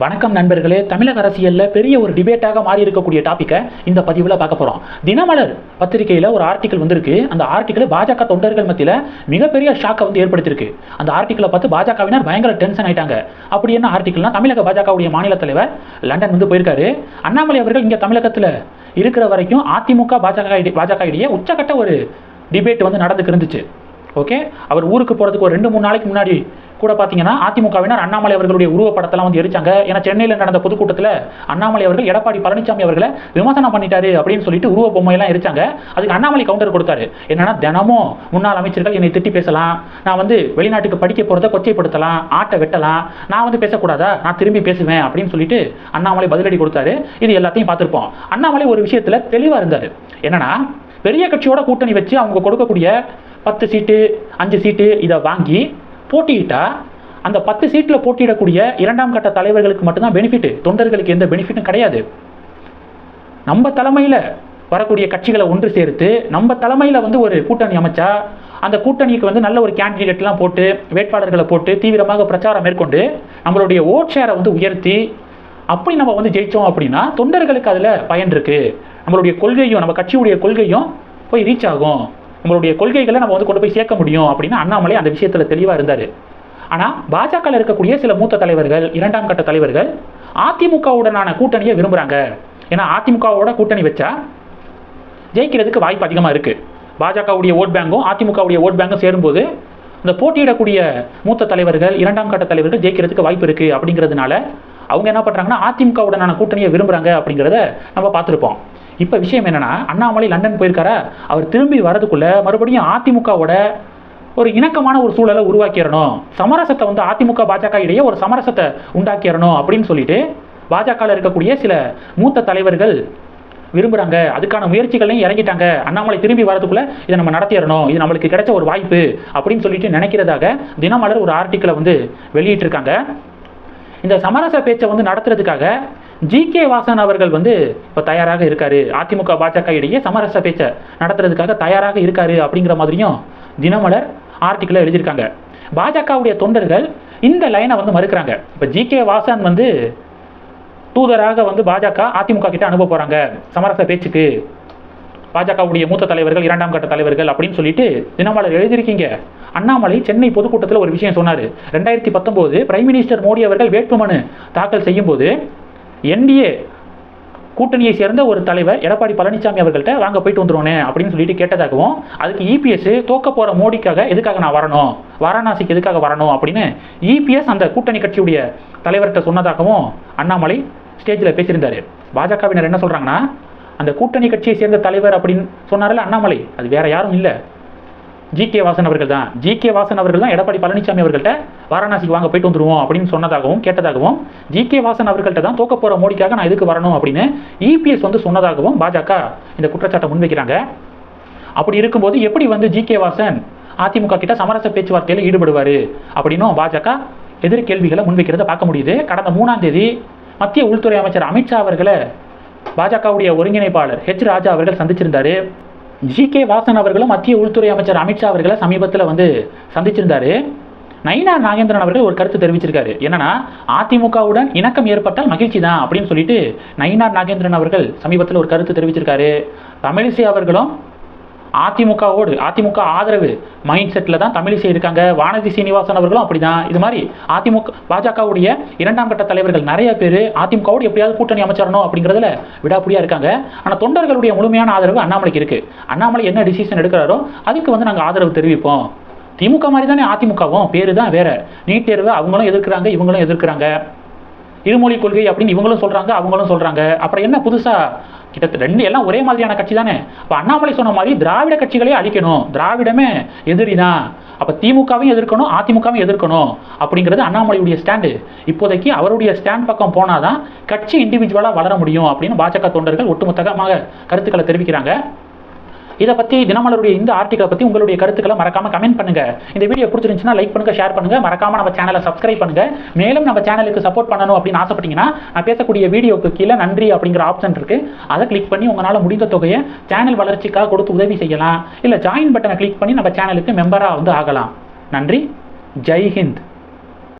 வணக்கம் நண்பர்களே. தமிழக அரசியலில் பெரிய ஒரு டிபேட்டாக மாறி இருக்கக்கூடிய டாப்பிக்கை இந்த பதிவில் பார்க்க போகிறோம் தினமலர் பத்திரிகையில் ஒரு ஆர்டிக்கல் வந்திருக்கு. அந்த ஆர்டிக்கல் பாஜக தொண்டர்கள் மத்தியில் மிகப்பெரிய ஷாக்கை வந்து ஏற்படுத்தியிருக்கு. அந்த ஆர்டிக்கலை பார்த்து பாஜகவினர் பயங்கர டென்ஷன் ஆயிட்டாங்க. அப்படி என்ன ஆர்டிக்கல்னா தமிழக பாஜகவுடைய மாநில தலைவர் லண்டன் வந்து போயிருக்காரு. அண்ணாமலை அவர்கள் இங்கே தமிழகத்தில் இருக்கிற வரைக்கும் அதிமுக பாஜக பாஜக இடையே உச்சக்கட்ட ஒரு டிபேட் வந்து நடந்துக்கு இருந்துச்சு. ஓகே அவர் ஊருக்கு போகிறதுக்கு ஒரு ரெண்டு மூணு நாளைக்கு முன்னாடி கூட பார்த்தீங்கன்னா அதிமுகவினர் அண்ணாமலை அவர்களுடைய உருவப்படத்தெல்லாம் வந்து எரிச்சாங்க. ஏன்னா சென்னையில் நடந்த பொதுக்கூட்டத்தில் அண்ணாமலை அவர்கள் எடப்பாடி பழனிசாமி அவர்களை விமர்சனம் பண்ணிட்டாரு அப்படின்னு சொல்லிட்டு உருவ பொம்மையெல்லாம் எரிச்சாங்க. அதுக்கு அண்ணாமலை கவுண்டர் கொடுத்தாரு. என்னன்னா தினமும் முன்னாள் அமைச்சர்கள் என்னை திட்டி பேசலாம். நான் வந்து வெளிநாட்டுக்கு படிக்க போகிறத கொச்சைப்படுத்தலாம் ஆட்டை வெட்டலாம். நான் வந்து பேசக்கூடாதா? நான் திரும்பி பேசுவேன் அப்படின்னு சொல்லிட்டு அண்ணாமலை பதிலடி கொடுத்தாரு. இது எல்லாத்தையும் பார்த்துருப்போம். அண்ணாமலை ஒரு விஷயத்தில் தெளிவாக இருந்தார். என்னன்னா பெரிய கட்சியோட கூட்டணி வச்சு அவங்க கொடுக்கக்கூடிய பத்து சீட்டு அஞ்சு சீட்டு இதை வாங்கி போட்டியிட்டா அந்த பத்து சீட்டில் போட்டியிடக்கூடிய இரண்டாம் கட்ட தலைவர்களுக்கு மட்டும்தான் பெனிஃபிட் தொண்டர்களுக்கு எந்த பெனிஃபிட்டும் கிடையாது. நம்ம தலைமையில் வரக்கூடிய கட்சிகளை ஒன்று சேர்த்து நம்ம தலைமையில் வந்து ஒரு கூட்டணி அமைச்சா அந்த கூட்டணிக்கு வந்து நல்ல ஒரு கேண்டிடேட்லாம் போட்டு வேட்பாளர்களை போட்டு தீவிரமாக பிரச்சாரம் மேற்கொண்டு நம்மளுடைய ஓட் ஷேரை வந்து உயர்த்தி அப்படி நம்ம வந்து ஜெயித்தோம் அப்படின்னா தொண்டர்களுக்கு அதில் பயன் இருக்குது நம்மளுடைய கொள்கையும் நம்ம கட்சியுடைய கொள்கையும் போய் ரீச் ஆகும். நம்மளுடைய கொள்கைகளை நம்ம வந்து கொண்டு போய் சேர்க்க முடியும் அப்படின்னு அண்ணாமலை அந்த விஷயத்தில் தெளிவாக இருந்தார். ஆனால் பாஜகவில் இருக்கக்கூடிய சில மூத்த தலைவர்கள் இரண்டாம் கட்ட தலைவர்கள் அதிமுகவுடனான கூட்டணியை விரும்புகிறாங்க ஏன்னா அதிமுகவோட கூட்டணி வச்சா ஜெயிக்கிறதுக்கு வாய்ப்பு அதிகமாக இருக்குது பாஜகவுடைய ஓட் பேங்கும் அதிமுகவுடைய ஓட் பேங்கும் சேரும்போது இந்த போட்டியிடக்கூடிய மூத்த தலைவர்கள் இரண்டாம் கட்ட தலைவர்கள் ஜெயிக்கிறதுக்கு வாய்ப்பு இருக்குது அப்படிங்கிறதுனால அவங்க என்ன பண்ணுறாங்கன்னா அதிமுகவுடனான கூட்டணியை விரும்புகிறாங்க அப்படிங்கிறத நம்ம பார்த்துருப்போம். இப்போ விஷயம் என்னென்னா அண்ணாமலை லண்டன் போயிருக்காரா? அவர் திரும்பி வரதுக்குள்ளே மறுபடியும் அதிமுகவோட ஒரு இணக்கமான ஒரு சூழலை உருவாக்கிடணும் சமரசத்தை வந்து அதிமுக பாஜக இடையே ஒரு சமரசத்தை உண்டாக்கிடணும் அப்படின்னு சொல்லிட்டு பாஜகவில் இருக்கக்கூடிய சில மூத்த தலைவர்கள் விரும்புகிறாங்க அதுக்கான முயற்சிகளையும் இறங்கிட்டாங்க. அண்ணாமலை திரும்பி வரதுக்குள்ள இதை நம்ம நடத்திடணும் இது நம்மளுக்கு கிடைச்ச ஒரு வாய்ப்பு அப்படின்னு சொல்லிட்டு நினைக்கிறதாக தினமலர் ஒரு ஆர்டிக்கலை வந்து வெளியிட்டிருக்காங்க. இந்த சமரச பேச்சை வந்து நடத்துறதுக்காக ஜி கே வாசன் அவர்கள் வந்து இப்போ தயாராக இருக்காரு. அதிமுக பாஜக இடையே சமரச பேச்சை நடத்துறதுக்காக தயாராக இருக்காரு அப்படிங்கிற மாதிரியும் தினமலர் ஆர்டிக்கிளை எழுதியிருக்காங்க. பாஜகவுடைய தொண்டர்கள் இந்த லைனை வந்து மறுக்கிறாங்க. இப்போ ஜி கே வாசன் வந்து தூதராக வந்து பாஜக அதிமுக கிட்ட அனுப்ப போகிறாங்க சமரச பேச்சுக்கு பாஜகவுடைய மூத்த தலைவர்கள் இரண்டாம் கட்ட தலைவர்கள் அப்படின்னு சொல்லிட்டு தினமலர் எழுதியிருக்கீங்க. அண்ணாமலை சென்னை பொதுக்கூட்டத்தில் ஒரு விஷயம் சொன்னார். ரெண்டாயிரத்தி பத்தொம்போது பிரைம் மினிஸ்டர் மோடி அவர்கள் வேட்புமனு தாக்கல் செய்யும்போது என்டிஏ கூட்டணியை சேர்ந்த ஒரு தலைவர் எடப்பாடி பழனிசாமி அவர்கள்ட்ட வாங்க போயிட்டு வந்துருவோனே அப்படின்னு சொல்லிட்டு கேட்டதாகவும் அதுக்கு இபிஎஸ் தோக்க போகிற மோடிக்காக எதுக்காக நான் வரணும்? வாரணாசிக்கு எதுக்காக வரணும்? அப்படின்னு இபிஎஸ் அந்த கூட்டணி கட்சியுடைய தலைவர்கிட்ட சொன்னதாகவும் அண்ணாமலை ஸ்டேஜில் பேசியிருந்தாரு. பாஜகவினர் என்ன சொல்கிறாங்கன்னா அந்த கூட்டணி கட்சியை சேர்ந்த தலைவர் அப்படின்னு சொன்னார்ல அண்ணாமலை அது வேற யாரும் இல்லை. ஜி கே வாசன் அவர்கள் தான். ஜி கே வாசன் அவர்கள் தான் எடப்பாடி பழனிசாமி அவர்கள்ட்ட வாரணாசிக்கு வாங்க போயிட்டு வந்துருவோம் அப்படின்னு சொன்னதாகவும் கேட்டதாகவும் ஜி கே வாசன் அவர்கள்ட்ட தான் தோக்க போகிற மோடிக்காக நான் எதுக்கு வரணும் அப்படின்னு இபிஎஸ் வந்து சொன்னதாகவும் பாஜக இந்த குற்றச்சாட்டை முன்வைக்கிறாங்க. அப்படி இருக்கும்போது எப்படி வந்து ஜி கே வாசன் அதிமுக கிட்ட சமரச பேச்சுவார்த்தையில் ஈடுபடுவார் அப்படின்னும் பாஜக எதிர்கேள்விகளை முன்வைக்கிறத பார்க்க முடியுது. கடந்த மூணாம் தேதி மத்திய உள்துறை அமைச்சர் அமித்ஷா அவர்களை பாஜகவுடைய ஒருங்கிணைப்பாளர் ஹெச் ராஜா அவர்கள் சந்திச்சிருந்தாரு. ஜி கே வாசன் அவர்களும் மத்திய உள்துறை அமைச்சர் அமித்ஷா அவர்களை சமீபத்தில் வந்து சந்திச்சிருந்தாரு. நயினா நாகேந்திரன் அவர்கள் ஒரு கருத்து தெரிவிச்சிருக்காரு. என்னன்னா அதிமுகவுடன் இணக்கம் ஏற்பட்டால் மகிழ்ச்சி தான் அப்படின்னு சொல்லிட்டு நயினார் நாகேந்திரன் அவர்கள் சமீபத்தில் ஒரு கருத்து தெரிவிச்சிருக்காரு. தமிழிசை அவர்களும் அதிமுகவோடு அதிமுக ஆதரவு மைண்ட் செட்டில் தான் தமிழிசை இருக்காங்க. வானதி சீனிவாசன் அவர்களும் அப்படி தான் இது மாதிரி அதிமுக பாஜகவுடைய இரண்டாம் கட்ட தலைவர்கள் நிறைய பேர் அதிமுகவோடு எப்படியாவது கூட்டணி அமைச்சரணும் அப்படிங்கிறதுல விடாப்புடியா இருக்காங்க. ஆனால் தொண்டர்களுடைய முழுமையான ஆதரவு அண்ணாமலைக்கு இருக்குது அண்ணாமலை என்ன டிசிஷன் எடுக்கிறாரோ அதுக்கு வந்து நாங்கள் ஆதரவு தெரிவிப்போம். திமுக மாதிரி தானே அதிமுகவும். பேர் தான் வேறு. நீட் தேர்வு அவங்களும் எதிர்க்கிறாங்க இவங்களும் எதிர்க்கிறாங்க. இருமொழி கொள்கை அப்படின்னு இவங்களும் சொல்கிறாங்க அவங்களும் சொல்கிறாங்க அப்புறம் என்ன புதுசாக கிட்டத்தட்ட ரெண்டு எல்லாம் ஒரே மாதிரியான கட்சி தானே. அப்போ அண்ணாமலை சொன்ன மாதிரி திராவிட கட்சிகளே அழிக்கணும். திராவிடமே எதிரி தான் அப்போ திமுகவையும் எதிர்க்கணும் அதிமுகவும் எதிர்க்கணும் அப்படிங்கிறது அண்ணாமலையுடைய ஸ்டாண்டு. இப்போதைக்கு அவருடைய ஸ்டாண்ட் பக்கம் போனாதான் கட்சி இண்டிவிஜுவலாக வளர முடியும் அப்படின்னு பாஜக தொண்டர்கள் ஒட்டுமொத்தமாக கருத்துக்களை தெரிவிக்கிறாங்க. இதை பற்றி தினமலருடைய இந்த ஆர்டிக்கலை பற்றி உங்களுடைய கருத்துக்களை மறக்காம கமெண்ட் பண்ணுங்க. இந்த வீடியோ பிடிச்சிருந்துச்சுன்னா லைக் பண்ணுங்க ஷேர் பண்ணுங்க. மறக்காம நம்ம சேனலை சப்ஸ்கிரைப் பண்ணுங்க. மேலும் நம்ம சேனலுக்கு சப்போர்ட் பண்ணணும் அப்படின்னு ஆசைப்பட்டீங்கன்னா நான் பேசக்கூடிய வீடியோக்கு கீழே நன்றி அப்படிங்கிற ஆப்ஷன் இருக்கு. அதை கிளிக் பண்ணி உங்களால் முடிந்த தொகையை சேனல் வளர்ச்சிக்காக கொடுத்து உதவி செய்யலாம். இல்லை ஜாயின் பட்டனை கிளிக் பண்ணி நம்ம சேனலுக்கு மெம்பராக வந்து ஆகலாம். நன்றி. ஜெய் ஹிந்த்.